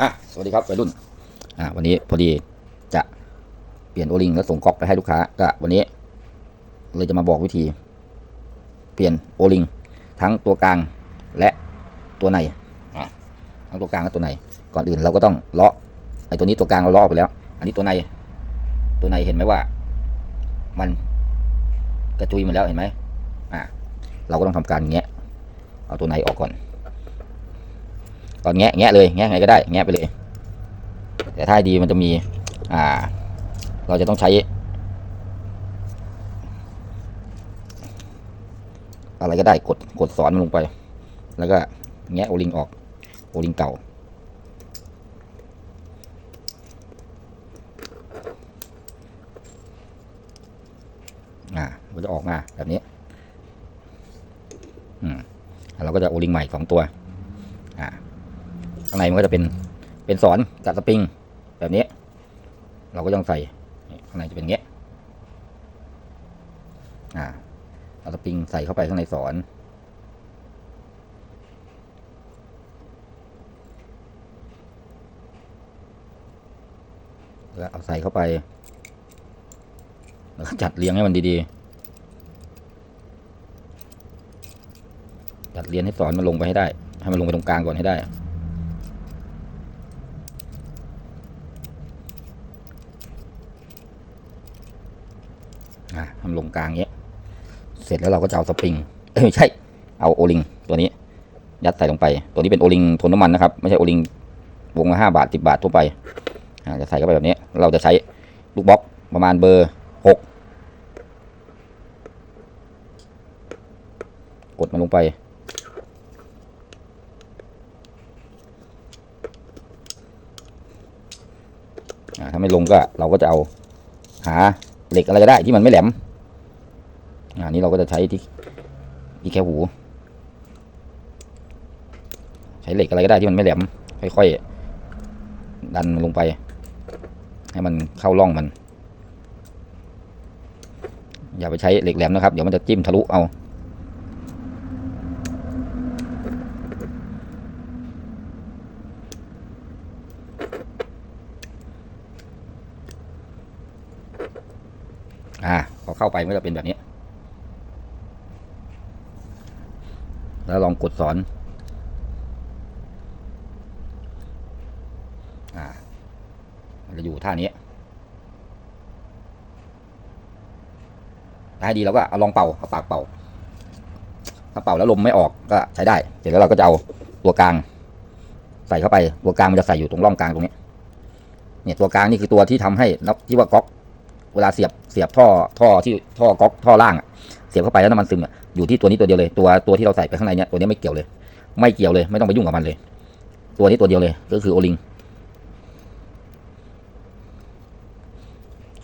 อะสวัสดีครับวัยรุ่น อ่าวันนี้พอดีจะเปลี่ยนโอลิงแล้วส่งก๊อกไปให้ลูกค้าก็วันนี้ เลยจะมาบอกวิธี เปลี่ยนโอลิงทั้งตัวกลางและตัวในอะทั้งตัวกลางและตัวใน ก่อนอื่นเราก็ต้องเลาะไอ้ตัวนี้ตัวกลางเราเลาะไปแล้ว อันนี้ตัวใน ตัวในเห็นไหมว่า มันกระจุยหมดแล้วเห็นไหมอ่าเราก็ต้องทำการแงะเอาตัวในออกก่อน ตอนแงะแงะเลยแงะไงก็ได้แงะไปเลย แต่ถ้าดีมันจะมีอ่า เราจะต้องใช้ อะไรก็ได้กดกดสอนมันลงไป แล้วก็แงะโอลิงออกโอลิงเก่าอ่ามันจะออกมาแบบนี้ อืมแล้วเราก็จะโอลิงใหม่สองตัวางในมันก็จะเป็นเป็นสอนกับสปริงแบบนี้ เราก็ต้องใส่ข้างในจะเป็นเงี้ยอ่าเอาสปริงใส่เข้าไปข้างในสอนแล้วเอาใส่เข้าไป แล้วจัดเรียงให้มันดีๆ จัดเรียงให้สอนมันลงไปให้ได้ ให้มันลงไปตรงกลางก่อนให้ได้ะทำลงกลางเงี้ย เสร็จแล้วเราก็จะเอาสปริงเอ้ยไม่ใช่ เอาโอลิงตัวนี้ ยัดใส่ลงไป ตัวนี้เป็นโอลิงทนน้ำมันนะครับ ไม่ใช่โอลิงวงละห้าบาทสิบาททั่วไปจะใส่เข้าไปแบบนี้ เราจะใช้ลูกบล็อกประมาณเบอร์หกกดมันลงไป ถ้าไม่ลงก็เราก็จะเอาหา เหล็กอะไรก็ได้ที่มันไม่แหลมอ่านี้เราก็จะใช้ที่ที่แค่หู ใช้เหล็กอะไรก็ได้ที่มันไม่แหลม ค่อยๆ ดันลงไป ให้มันเข้าร่องมัน อย่าไปใช้เหล็กแหลมนะครับ เดี๋ยวมันจะจิ้มทะลุเอา อ่าพอเข้าไปมันก็จะเป็นแบบนี้ แล้วลองกดสอน อ่า มันจะอยู่ท่านี้ถ้าให้ดีเราก็เอาลองเป่าเอาปากเป่าถ้าเป่าแล้วลมไม่ออกก็ใช้ได้ เสร็จแล้วเราก็จะเอาตัวกลาง ใส่เข้าไป ตัวกลางมันจะใส่อยู่ตรงร่องกลางตรงนี้ เนี่ยตัวกลางนี่คือตัวที่ทำให้นับที่ว่าก๊อก เวลาเสียบเสียบท่อท่อที่ท่อก๊อกท่อล่างเสียบเข้าไปแล้วน้ำมันซึมอยู่ที่ตัวนี้ตัวเดียวเลย ตัวตัวที่เราใส่ไปข้างในเนี่ยตัวนี้ไม่เกี่ยวเลย ไม่เกี่ยวเลย ไม่ต้องไปยุ่งกับมันเลย ตัวนี้ตัวเดียวเลย ก็คือโอลิง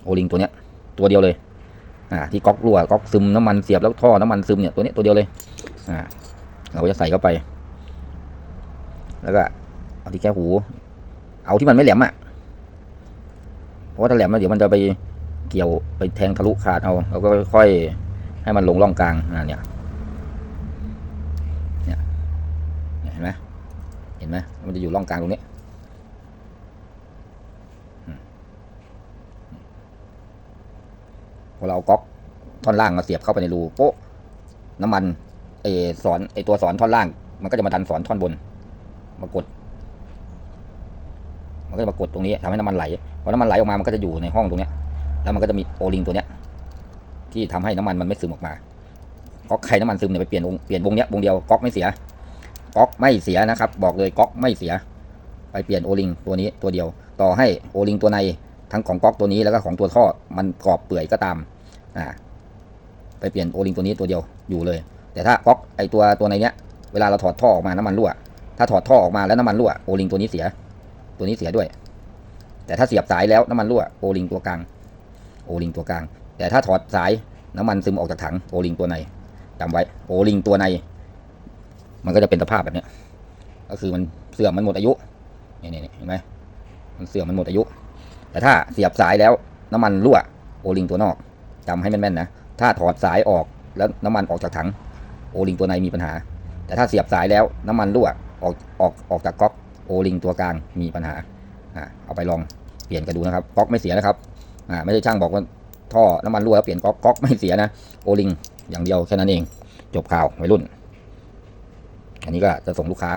โอลิงตัวเนี้ย ตัวเดียวเลยอ่าที่ก๊อกรั่วก๊อกซึมน้ำมันเสียบแล้วท่อน้ำมันซึมเนี่ยตัวนี้ตัวเดียวเลยอ่าเราก็จะใส่เข้าไป แล้วก็เอาที่แค่หู เอาที่มันไม่แหลมอะเพราะว่าถ้าแหลมแล้วเดี๋ยวมันจะไป เกี่ยวไปแทงทะลุขาดเอาเราก็ค่อยให้มันลงร่องกลางอ่าเนี่ยเนี่ยเนี่ยเห็นไหมเห็นไหมมันจะอยู่ร่องกลางตรงนี้พอเราเอาก๊อกท่อนล่างมาเสียบเข้าไปในรูโป๊ะน้ำมันไอสอนไอตัวสอนท่อนล่าง มันก็จะมาดันสอนท่อนบน มากด มันก็จะมากดตรงนี้ทำให้น้ำมันไหลพอน้ำมันไหลออกมามันก็จะอยู่ในห้องตรงเนี้ย แล้วมันก็จะมีโอลิงตัวเนี้ยที่ทำให้น้ำมันมันไม่ซึมออกมาก๊อกใครน้ำมันซึมเนี่ยไปเปลี่ยนวงเปลี่ยนวงเนี้ยวงเดียวก๊อกไม่เสียก๊อกไม่เสียนะครับ บอกเลยก๊อกไม่เสีย ไปเปลี่ยนโอลิงตัวนี้ตัวเดียว ต่อให้โอลิงตัวในทั้งของก๊อกตัวนี้แล้วก็ของตัวท่อมันกรอบเปื่อยก็ตามอ่าไปเปลี่ยนโอลิงตัวนี้ตัวเดียวอยู่เลย แต่ถ้าก๊อกไอตัวตัวในเนี้ยเวลาเราถอดท่อออกมาน้ำมันรั่ว ถ้าถอดท่อออกมาแล้วน้ำมันรั่วโอลิงตัวนี้เสีย ตัวนี้เสียด้วย แต่ถ้าเสียบสายแล้วน้ำมันรั่วโอลิงตัวกลาง โอลิงตัวกลาง แต่ถ้าถอดสายน้ำมันซึมออกจากถังโอลิงตัวในจำไว้โอลิงตัวใน มันก็จะเป็นสภาพแบบนี้ก็คือมันเสื่อมมันหมดอายุนี่นี่เห็นไหมมันเสื่อมมันหมดอายุ แต่ถ้าเสียบสายแล้วน้ำมันรั่วโอลิงตัวนอกจำให้แม่นๆนะถ้าถอดสายออกแล้วน้ำมันออกจากถังโอลิงตัวในมีปัญหา แต่ถ้าเสียบสายแล้วน้ำมันรั่วออกออกออกจากก๊อกโอลิงตัวกลางมีปัญหาอ่าเอาไปลองเปลี่ยนกันดูนะครับก๊อกไม่เสียนะครับ อ่าไม่ใช่ช่างบอกว่าท่อน้ำมันรั่วแล้วเปลี่ยนก๊อกก๊อกไม่เสียนะโอลิงอย่างเดียวแค่นั้นเอง จบข่าววัยรุ่น อันนี้ก็จะส่งลูกค้า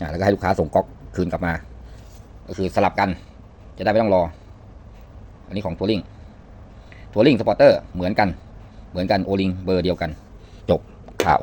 อ่าแล้วก็ให้ลูกค้าส่งก๊อกคืนกลับมา ก็คือสลับกัน จะได้ไม่ต้องรอ อันนี้ของตัวลิงตัวลิงสปอร์เตอร์เหมือนกัน เหมือนกันโอลิงเบอร์เดียวกัน จบข่าว